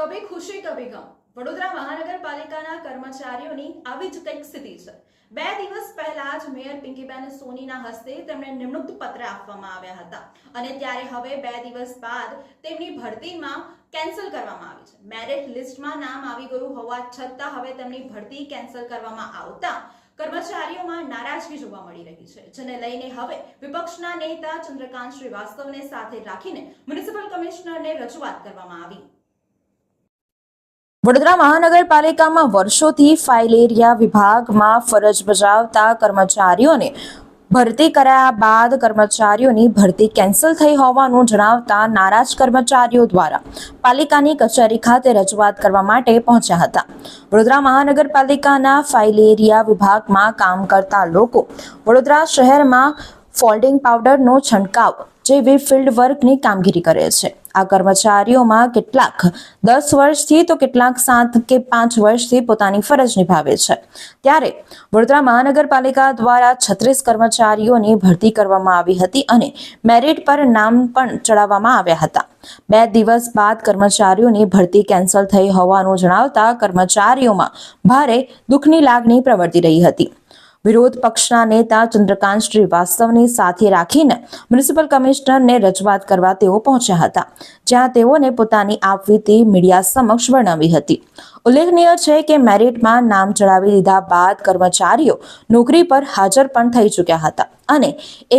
કભી ખુશી કભી ગમ. વડોદરા મહાનગરપાલિકાના કર્મચારીઓની આવી જ કંઈક સ્થિતિ છે. બે દિવસ પહેલા જ મેયર પિંકીબેન સોનીના હસ્તે તેમને નિમણૂક પત્ર આપવામાં આવ્યા હતા. અને ત્યારે હવે બે દિવસ બાદ તેમની ભરતીમાં કેન્સલ કરવામાં આવી છે. મેરિટ લિસ્ટમાં નામ આવી ગયું હોવા છતાં હવે તેમની ભરતી કેન્સલ કરવામાં આવતા કર્મચારીઓમાં નારાજગી જોવા મળી રહી છે. જેને લઈને હવે વિપક્ષના નેતા ચંદ્રકાંત શ્રીવાસ્તવને સાથે રાખીને મ્યુનિસિપલ કમિશનરને રજૂઆત કરવામાં આવી. વડોદરા મહાનગરપાલિકામાં વર્ષોથી ફાઇલ એરિયા વિભાગમાં ફરજ બજાવતા કર્મચારીઓને ભરતી કરાયા બાદ કર્મચારીઓની ભરતી કેન્સલ થઈ હોવાનું જણાવતા નારાજ કર્મચારીઓ દ્વારા પાલિકાની કચેરી ખાતે રજૂઆત કરવા માટે પહોંચ્યા હતા. વડોદરા મહાનગરપાલિકાના ફાઇલ એરિયા વિભાગમાં કામ કરતા લોકો વડોદરા શહેરમાં ફોલ્ડિંગ પાવડરનો છંટકાવ જેવી ફિલ્ડ વર્કની કામગીરી કરે છે. આ કર્મચારીઓમાં કેટલાક દસ વર્ષથી તો કેટલાક સાત કે પાંચ વર્ષથી પોતાની ફરજ નિભાવે છે. ત્યારે વડોદરા મહાનગરપાલિકા દ્વારા છત્રીસ કર્મચારીઓની ભરતી કરવામાં આવી હતી અને મેરિટ પર નામ પણ ચડાવવામાં આવ્યા હતા. બે દિવસ બાદ કર્મચારીઓની ભરતી કેન્સલ થઈ હોવાનું જણાવતા કર્મચારીઓમાં ભારે દુઃખની લાગણી પ્રવર્તી રહી હતી. વિરોધ પક્ષના નેતા ચંદ્રકાંત શ્રીવાસ્તવની સાથે રાખીને મ્યુનિસિપલ કમિશનરને રજૂઆત કરવા તેઓ પહોંચ્યા હતા, જ્યાં તેઓને પોતાની આપવીતી મીડિયા સમક્ષ વર્ણવી હતી. ઉલ્લેખનીય છે કે મેરિટમાં નામ ચડાવી દીધા બાદ કર્મચારીઓ નોકરી પર હાજર પણ થઈ ચૂક્યા હતા અને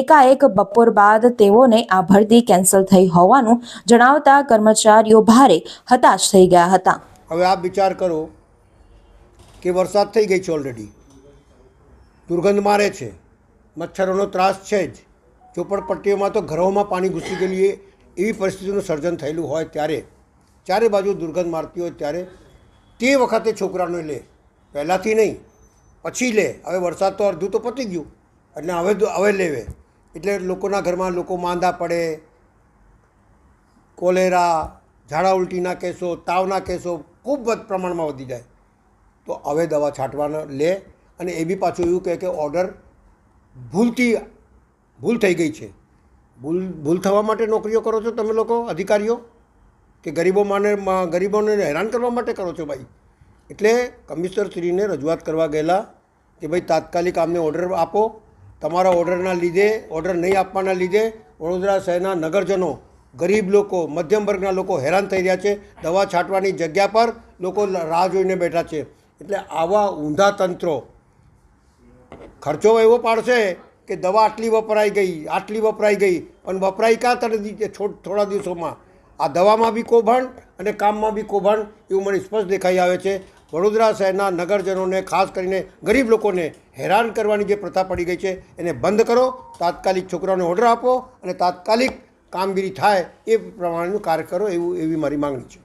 એકાએક બપોર બાદ તેઓને આ ભરતી કેન્સલ થઈ હોવાનું જણાવતા કર્મચારીઓ ભારે હતાશ થઈ ગયા હતા. હવે આપ વિચાર કરો કે વરસાદ થઈ ગઈ છે ઓલરેડી દુર્ગંધ મારે છે. મચ્છરોનો ત્રાસ છે જ. ઝોપડપટ્ટીઓમાં તો ઘરોમાં પાણી ઘૂસી ગયેલી એવી પરિસ્થિતિનું સર્જન થયેલું હોય ત્યારે, ચારે બાજુ દુર્ગંધ મારતી હોય ત્યારે તે વખતે છોકરાને લે. પહેલાંથી નહીં, પછી લે. હવે વરસાદ તો અડધું તો પતી ગયું. એટલે હવે હવે લેવે. એટલે લોકોના ઘરમાં લોકો માંદા પડે. કોલેરા, ઝાડા ઉલટીના કેસો, તાવના કેસો ખૂબ જ પ્રમાણમાં વધી જાય. તો હવે દવા છાંટવાના, લે. અને એ બી પાછું એવું કહે કે ઓર્ડર ભૂલથી, ભૂલ થઈ ગઈ છે. ભૂલ ભૂલ થવા માટે નોકરીઓ કરો છો તમે લોકો, અધિકારીઓ? કે ગરીબો માને ગરીબોને હેરાન કરવા માટે કરો છો ભાઈ? એટલે કમિશનરશ્રીને રજૂઆત કરવા ગયેલા કે ભાઈ તાત્કાલિક આમને ઓર્ડર આપો. તમારા ઓર્ડરના લીધે ઓર્ડર નહીં આપવાના લીધે વડોદરા શહેરના નગરજનો, ગરીબ લોકો, મધ્યમ વર્ગના લોકો હેરાન થઈ રહ્યા છે. દવા છાંટવાની જગ્યા પર લોકો રાહ જોઈને બેઠા છે. એટલે આવા ઊંધા તંત્રો ખર્ચો એવો પાડશે કે દવા આટલી વપરાઈ ગઈ, આટલી વપરાઈ ગઈ પણ વપરાઈ ક્યાં તરત થોડા દિવસોમાં. આ દવામાં બી કૌભાંડ અને કામમાં બી કૌભાંડ એવું મને સ્પષ્ટ દેખાઈ આવે છે. વડોદરા શહેરના નગરજનોને, ખાસ કરીને ગરીબ લોકોને હેરાન કરવાની જે પ્રથા પડી ગઈ છે, એને બંધ કરો, તાત્કાલિક છોકરાઓને ઓર્ડર આપો અને તાત્કાલિક કામગીરી થાય એ પ્રમાણેનું કાર્ય કરો એવું એવી મારી માંગણી છે.